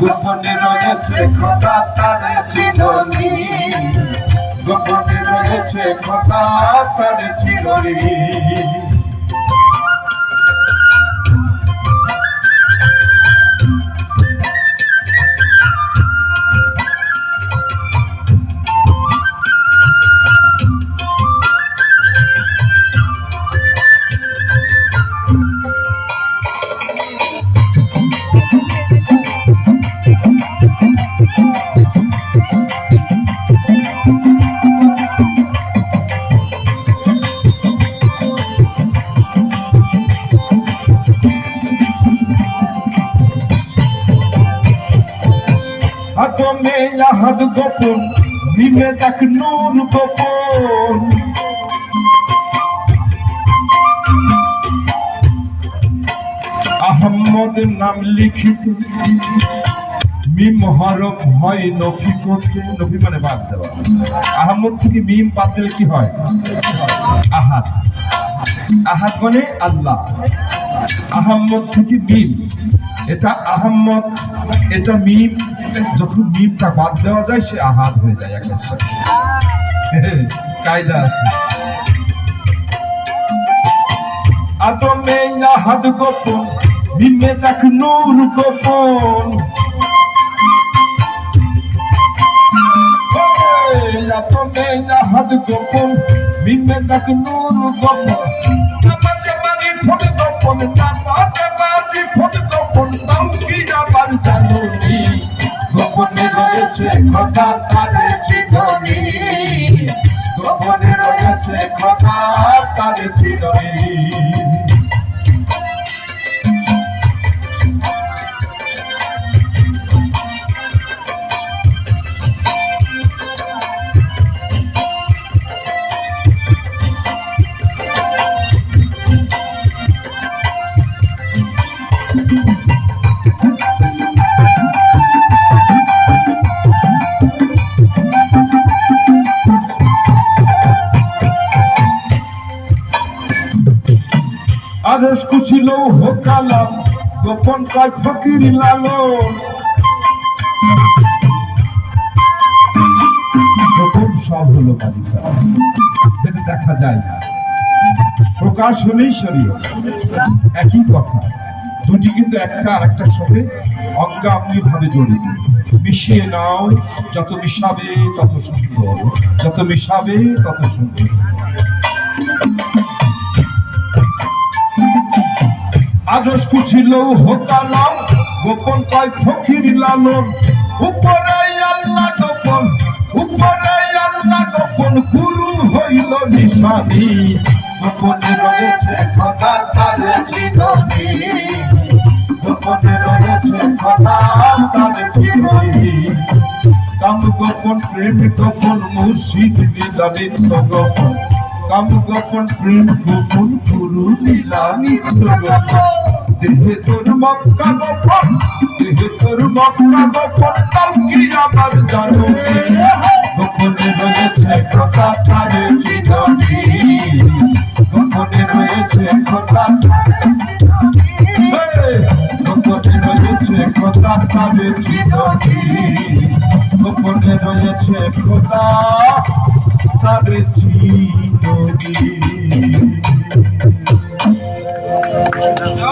গোপনে রয়েছে খোদা তার চিরনি গোপনে রয়েছে খোদা তার চিরনি আদমে আহাদ গোপন মিমে দেখ নূর গোপন। আহম্মদ নাম লিখিত, মিম হরফ হয় নফি করতে, নফি মানে বাদ দেওয়া। আহম্মদ থেকে মিম বাদ দিলে কি হয়? আহাদ মানে আল্লাহ। আহম্মদ থেকে মিম। এটা আহম্মদ, এটা মিম। যখন মিমটা বাদ দেওয়া যায়, সে আহাদ হয়ে যায় সাথে। কায়দা আছে। আদমে আহাদ গোপন, মিমে দেখ নূর গোপন। আদমে আহাদ গোপন, মিমে দেখ নূর গোপন। নামাজে বাড়ি ফোট গোপন, নামাজে বাড়ি ফোট জানুনি গোপনে রয়েছে খোদা তারে চিরনি গোপনে রয়েছে খোদা তারে চিরনি আরস কুছিল হোকালাম, গোপন কয় ফকির লালন। প্রথম সব হলো বালিকা, যেটা দেখা যায় না। প্রকাশ হলেই শরীর একই কথা, দুটি কিন্তু একটা আর একটার সাথে অঙ্গাঙ্গি ভাবে জড়িত। মিশিয়ে নাও, যত মিশাবে তত সুন্দর, যত মিশাবে তত সুন্দর। আদর্শ কুছিল হোকালাম গোপন কয় ফকির লালন। উপরে আল্লাহ গোপন, উপরে আল্লাহ গোপন, গুরু হইল নিশানি। গোপনে রয়েছে খোদা তারে চিরনি। গোপনে রয়েছে খোদা তারে চিরনি। কাম গোপন, প্রেম গোপন, মুর্শিদ লীলা নিত্য গোপন। কাম গোপন, প্রেম গোপন, গুরু লীলা নিত্য গোপন। দেহে তোর মক্কা গোপন দেহে তোর মক্কা গোপন তাও কি আবার জানো গোপনে রয়েছে খোদা তারে চিরনি